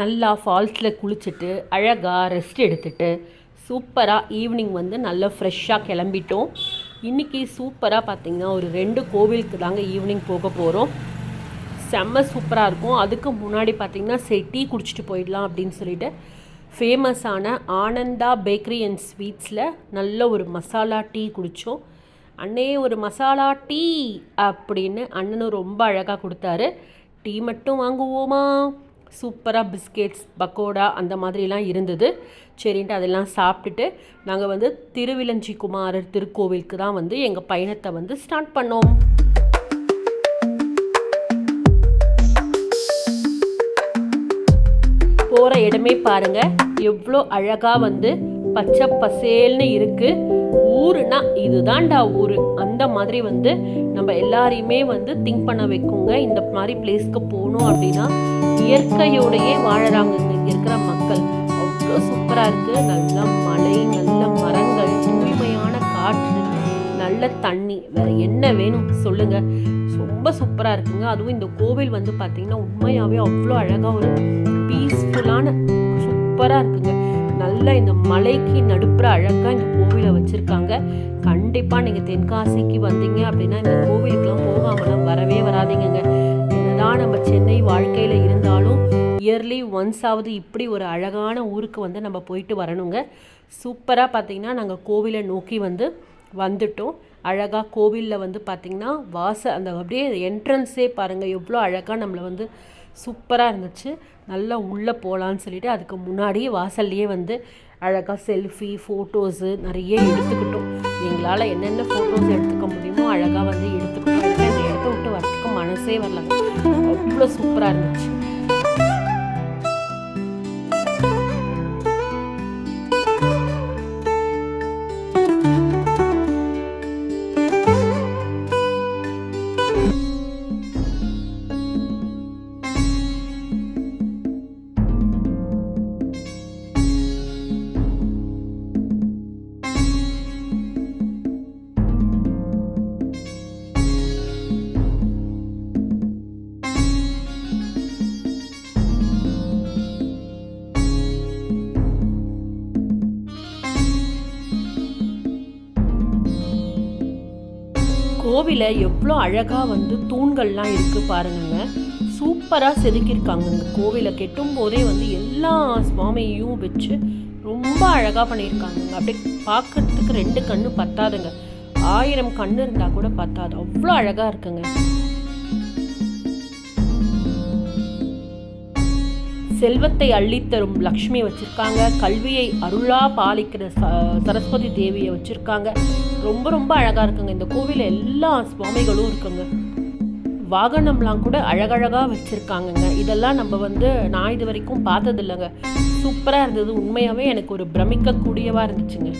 நல்லா ஃபால்ஸில் குளிச்சுட்டு அழகாக ரெஸ்ட் எடுத்துட்டு சூப்பராக ஈவினிங் வந்து நல்லா ஃப்ரெஷ்ஷாக கிளம்பிட்டோம். இன்றைக்கி சூப்பராக பார்த்தீங்கன்னா ஒரு ரெண்டு கோவிலுக்கு தாங்க ஈவினிங் போக போகிறோம் செம்ம சூப்பராக இருக்கும். அதுக்கு முன்னாடி பார்த்திங்கன்னா சரி டீ குடிச்சிட்டு போயிடலாம் அப்படின்னு சொல்லிட்டு ஃபேமஸான ஆனந்தா பேக்கரி அண்ட் ஸ்வீட்ஸில் நல்ல ஒரு மசாலா டீ குடித்தோம் அண்ணே ஒரு மசாலா டீ அப்படின்னு அண்ணனும் ரொம்ப அழகாக கொடுத்தாரு. டீ மட்டும் வாங்குவோமா? சூப்பராக பிஸ்கெட்ஸ் பக்கோடா அந்த மாதிரிலாம் இருந்தது. சரின்ட்டு அதெல்லாம் சாப்பிட்டுட்டு நாங்கள் வந்து திருவிலஞ்சி குமாரர் திருக்கோவிலுக்கு தான் வந்து எங்கள் பயணத்தை வந்து ஸ்டார்ட் பண்ணோம். போகிற இடமே பாருங்கள் எவ்வளோ அழகாக வந்து பச்சை பசேல்னு இருக்குது ஊருனா இதுதான்டா ஊரு. அந்த மாதிரி வந்து நம்ம எல்லாரையுமே வந்து திங்க் பண்ண வைக்குங்க. இந்த மாதிரி பிளேஸ்க்கு போகணும் அப்படின்னா இயற்கையோடையே வாழறாங்க இங்கே இருக்கிற மக்கள். அவ்வளோ சூப்பராக இருக்குது நல்ல மலை நல்ல மரங்கள் தூய்மையான காற்று நல்ல தண்ணி. வேற என்ன வேணும்? சொல்லுங்க. ரொம்ப சூப்பராக இருக்குங்க. அதுவும் இந்த கோவில் வந்து பார்த்திங்கன்னா உண்மையாகவே அவ்வளோ அழகாக ஒரு பீஸ்ஃபுல்லான சூப்பராக இருக்குங்க. நல்ல இந்த மலைக்கு நடுப்புற அழகாக இந்த இருக்காங்க. கண்டிப்பாக நீங்கள் தென்காசிக்கு வந்தீங்க அப்படின்னா இந்த கோவிலுக்கெல்லாம் போகாமலாம் வரவே வராதீங்கங்க. என்னதான் நம்ம சென்னை வாழ்க்கையில் இருந்தாலும் இயர்லி ஒன்ஸ் ஆவது இப்படி ஒரு அழகான ஊருக்கு வந்து நம்ம போயிட்டு வரணுங்க. சூப்பராக பார்த்தீங்கன்னா நாங்கள் கோவிலை நோக்கி வந்து வந்துட்டோம். அழகாக கோவிலில் வந்து பார்த்திங்கன்னா வாச அந்த அப்படியே என்ட்ரன்ஸே பாருங்கள் எவ்வளோ அழகாக நம்மளை வந்து சூப்பராக இருந்துச்சு. நல்லா உள்ளே போகலான்னு சொல்லிட்டு அதுக்கு முன்னாடியே வாசல்லையே வந்து அழகாக செல்ஃபி ஃபோட்டோஸு நிறைய எடுத்துக்கிட்டோம். எங்களால் என்னென்ன ஃபோட்டோஸ் எடுத்துக்க முடியுமோ அழகாக வந்து எடுத்துக்கிட்டோம். இந்த இடத்த விட்டு வரத்துக்கு மனசே வரல. அவ்வளோ சூப்பராக இருந்துச்சு. கோவிலை எவ்வளோ அழகாக வந்து தூண்கள்லாம் இருக்குது பாருங்கங்க. சூப்பராக செதுக்கியிருக்காங்க இந்த கோவிலை. கெட்டும் போதே வந்து எல்லா சுவாமியையும் வச்சு ரொம்ப அழகாக பண்ணியிருக்காங்கங்க. அப்படியே பார்க்கறதுக்கு ரெண்டு கண்ணு பத்தாதுங்க. ஆயிரம் கண்ணு இருந்தால் கூட பத்தாது. அவ்வளோ அழகாக இருக்குங்க. செல்வத்தை அள்ளித்தரும் லக்ஷ்மி வச்சுருக்காங்க. கல்வியை அருளா பாலிக்கிற ச சரஸ்வதி தேவியை வச்சுருக்காங்க. ரொம்ப ரொம்ப அழகாக இருக்குங்க. இந்த கோவிலில் எல்லா சுவாமிகளும் இருக்குங்க. வாகனம்லாம் கூட அழகழகாக வச்சுருக்காங்கங்க. இதெல்லாம் நம்ம வந்து நான் இது வரைக்கும் பார்த்தது இல்லைங்க சூப்பராக இருந்தது. உண்மையாகவே எனக்கு ஒரு பிரமிக்கக்கூடியவாக இருந்துச்சுங்க.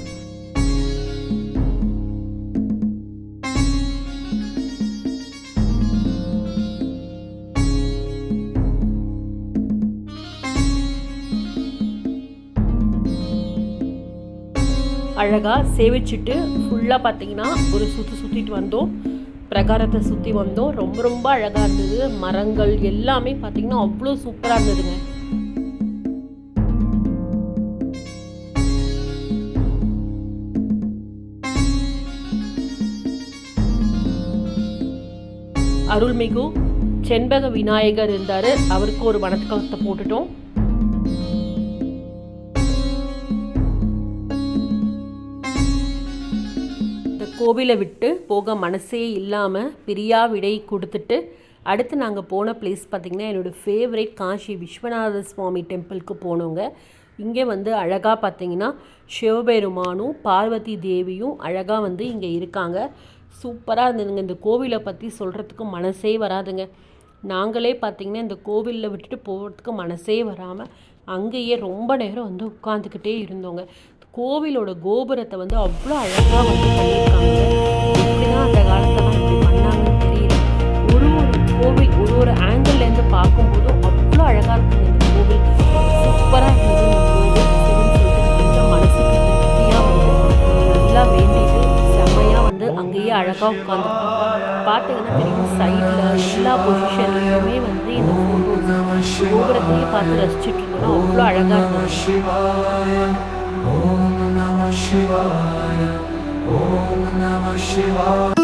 அழகாக சேவிச்சுட்டு ஃபுல்லாக பார்த்தீங்கன்னா ஒரு சுற்றி சுற்றிட்டு வந்தோம். பிரகாரத்தை சுற்றி வந்தோம். ரொம்ப ரொம்ப அழகாக இருந்தது. மரங்கள் எல்லாமே பார்த்தீங்கன்னா அவ்வளோ சூப்பராக இருந்ததுங்க. அருள்மிகு செண்பக விநாயகர் இருந்தார். அவருக்கு ஒரு வணக்கத்தை போட்டுட்டோம். கோவிலை விட்டு போக மனசே இல்லாமல் பிரியா விடை கொடுத்துட்டு அடுத்து நாங்கள் போன பிளேஸ் பார்த்திங்கன்னா என்னோடய ஃபேவரேட் காஷி விஸ்வநாத சுவாமி டெம்பிளுக்கு போனோங்க. இங்கே வந்து அழகாக பார்த்தீங்கன்னா சிவபெருமானும் பார்வதி தேவியும் அழகாக வந்து இங்கே இருக்காங்க. சூப்பராக இருந்ததுங்க. இந்த கோவிலை பற்றி சொல்கிறதுக்கு மனசே வராதுங்க. நாங்களே பார்த்திங்கன்னா இந்த கோவிலில் விட்டுட்டு போகிறதுக்கு மனசே வராமல் அங்கேயே ரொம்ப நேரம் வந்து உட்காந்துக்கிட்டே இருந்தோங்க. கோவிலோட கோபுரத்தை வந்து அவ்வளோ அழகாக வந்து பண்ணியிருக்காங்க. அந்த காலத்தில் இப்படி பண்ணாங்கன்னு தெரியல. ஒரு ஒரு கோவில் ஒரு ஒரு ஆங்கிள்லேருந்து பார்க்கும்போதும் அவ்வளோ அழகாக இருக்குது இந்த கோவில். சூப்பராக இருந்தது செம்மையாக வந்து அங்கேயே அழகாக உட்காந்து பார்த்தீங்கன்னா தெரியும் சைடில் எல்லா பொசிஷன்லையுமே வந்து இந்த கோபுரத்தையே பார்த்து ரசிச்சுட்டு இருந்தோம்னா அவ்வளோ அழகாக இருந்தது. शिवाय। ॐ नमः शिवाय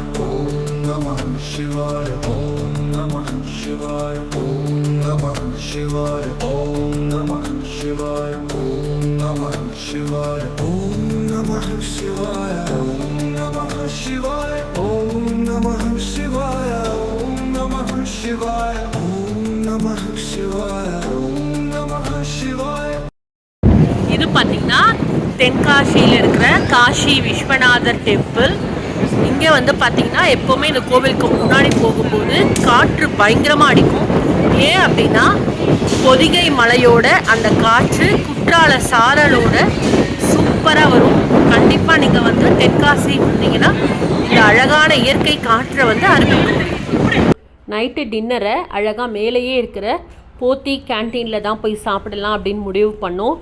ஓம் நம சிவாய ஓம் நம சிவாய ஓம் நம சிவாய ஓம் நம சிவாய ஓம் நம சிவாய ஓம் நம சிவாய ஓம் நம சிவாய இது பார்த்தீங்கன்னா தென்காசியில் இருக்கிற காஷி விஸ்வநாதர் டெம்பிள் இங்கே வந்து பார்த்தீங்கன்னா எப்போவுமே இந்த கோவிலுக்கு முன்னாடி போகும்போது காற்று பயங்கரமாக அடிக்கும். ஏன் அப்படின்னா பொதிகை மலையோட அந்த காற்று குற்றால சாரலோட சூப்பராக வரும். கண்டிப்பாக நீங்கள் வந்து தென்காசி வந்தீங்கன்னா இந்த அழகான இயற்கை காற்றை வந்து அனுபவிக்கும் நைட்டு டின்னரை அழகாக மேலேயே இருக்கிற போத்தி கேன்டீனில் தான் போய் சாப்பிடலாம் அப்படின்னு முடிவு பண்ணோம்.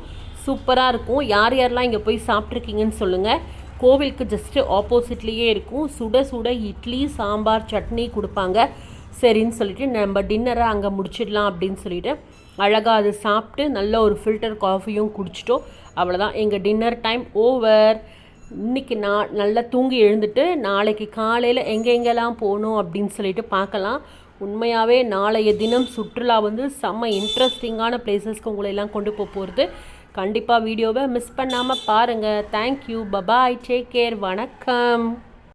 சூப்பராக இருக்கும். யார் யாரெல்லாம் இங்கே போய் சாப்பிட்ருக்கீங்கன்னு சொல்லுங்கள் கோவிலுக்கு ஜஸ்ட்டு ஆப்போசிட்லேயே இருக்கும். சுட சுட இட்லி சாம்பார் சட்னி கொடுப்பாங்க. சரின்னு சொல்லிட்டு நம்ம டின்னரை அங்கே முடிச்சிடலாம் அப்படின்னு சொல்லிட்டு அழகாக அது சாப்பிட்டு நல்ல ஒரு ஃபில்டர் காஃபியும் குடிச்சிட்டோம். அவ்வளோதான் எங்கள் டின்னர் டைம் ஓவர் இன்னைக்கு நான் நல்லா தூங்கி எழுந்துட்டு நாளைக்கு காலையில் எங்கெங்கெல்லாம் போகணும் அப்படின்னு சொல்லிட்டு பார்க்கலாம். உண்மையாகவே நாளைய தினம் சுற்றுலா வந்து செம்ம இன்ட்ரெஸ்டிங்கான பிளேசஸ்க்கு உங்களை எல்லாம் கொண்டு போக போகிறது கண்டிப்பாக வீடியோவை மிஸ் பண்ணாமல் பாருங்கள் தேங்க்யூ பபாய் டேக் கேர் வணக்கம்.